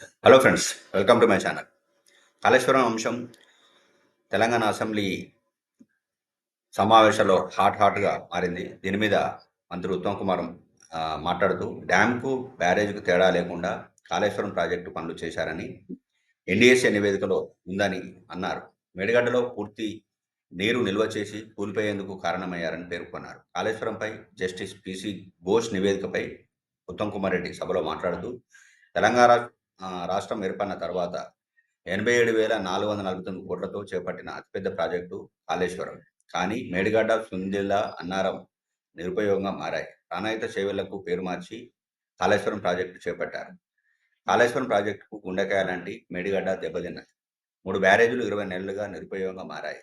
Hello friends welcome to my channel Kaleshwaram అంశం Telangana assembly సమావేశంలో hot హాట్గా మారింది. దీని మీద మంత్రి ఉత్తమ్ కుమార్ మాట్లాడుతూ డ్యామ్కు బ్యారేజ్కు తేడా లేకుండా కాళేశ్వరం ప్రాజెక్టు పనులు చేశారని ఎన్డీఎస్ఏ నివేదికలో ఉందని అన్నారు. మేడిగడ్డలో పూర్తి నీరు నిల్వ చేసి కూలిపోయేందుకు కారణమయ్యారని పేర్కొన్నారు. కాళేశ్వరంపై జస్టిస్ పిసి ఘోష్ నివేదికపై ఉత్తమ్ కుమార్ రెడ్డి సభలో మాట్లాడుతూ తెలంగాణ రాష్ట్రం ఏర్పడిన తర్వాత ఎనభై ఏడు వేల నాలుగు వందల నలభై తొమ్మిది కోట్లతో చేపట్టిన అతిపెద్ద ప్రాజెక్టు కాళేశ్వరం. కానీ మేడిగడ్డ సుందిల్ల అన్నారం నిరుపయోగంగా మారాయి. ప్రాణాయిత సేవలకు పేరు మార్చి కాళేశ్వరం ప్రాజెక్టు చేపట్టారు. కాళేశ్వరం ప్రాజెక్టుకు గుండెకాయ లాంటి మేడిగడ్డ దెబ్బతిన్నది మూడు బ్యారేజీలు ఇరవై నెలలుగా నిరుపయోగంగా మారాయి.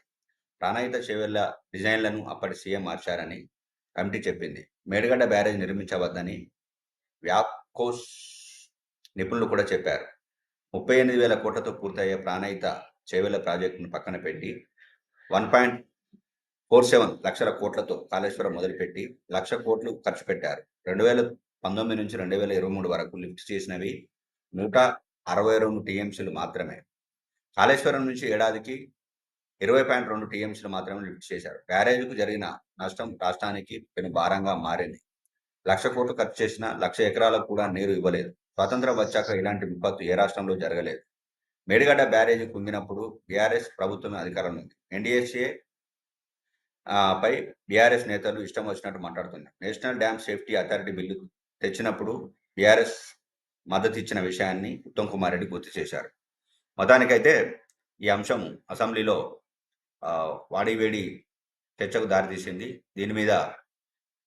ప్రాణాయిత చేవెళ్ళ డిజైన్లను అప్పటి సీఎం మార్చారని కమిటీ చెప్పింది. మేడిగడ్డ బ్యారేజ్ నిర్మించవద్దని వ్యాప్కోస్ నిపుణులు కూడా చెప్పారు. ముప్పై ఎనిమిది వేల కోట్లతో పూర్తయ్యే ప్రాణహిత చేవెళ్ళ ప్రాజెక్టును పక్కన పెట్టి వన్ పాయింట్ ఫోర్ సెవెన్ లక్షల కోట్లతో కాళేశ్వరం మొదలుపెట్టి లక్ష కోట్లు ఖర్చు పెట్టారు. రెండు వేల పంతొమ్మిది నుంచి రెండు వేల ఇరవై మూడు వరకు లిఫ్ట్ చేసినవి నూట అరవై రెండు టీఎంసీలు మాత్రమే. కాళేశ్వరం నుంచి ఏడాదికి ఇరవై పాయింట్ రెండు టీఎంసీలు మాత్రమే లిఫ్ట్ చేశారు. బ్యారేజ్కు జరిగిన నష్టం రాష్ట్రానికి పెను భారంగా మారింది. లక్ష కోట్లు ఖర్చు చేసిన లక్ష ఎకరాలకు కూడా నీరు ఇవ్వలేదు. స్వాతంత్రం వచ్చాక ఇలాంటి విపత్తు ఏ రాష్ట్రంలో జరగలేదు. మేడిగడ్డ బ్యారేజీ కుంగినప్పుడు బీఆర్ఎస్ ప్రభుత్వమే అధికారంలో ఉంది. ఎన్డీఎస్ఏ పై బీఆర్ఎస్ నేతలు ఇష్టం వచ్చినట్టు మాట్లాడుతున్నారు. National dam safety authority bill తెచ్చినప్పుడు బీఆర్ఎస్ మద్దతు ఇచ్చిన విషయాన్ని ఉత్తమ్ కుమార్ రెడ్డి గుర్తు చేశారు. మొత్తానికైతే ఈ అంశం అసెంబ్లీలో వాడివేడి చర్చకు దారితీసింది. దీని మీద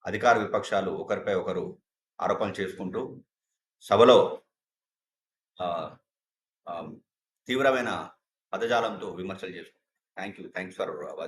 అధికార విపక్షాలు ఒకరిపై ఒకరు ఆరోపణలు చేసుకుంటూ సభలో ఆ, తీవ్రమైన పదజాలంతో విమర్శలు చేసుకుంటారు thank you thanks for watching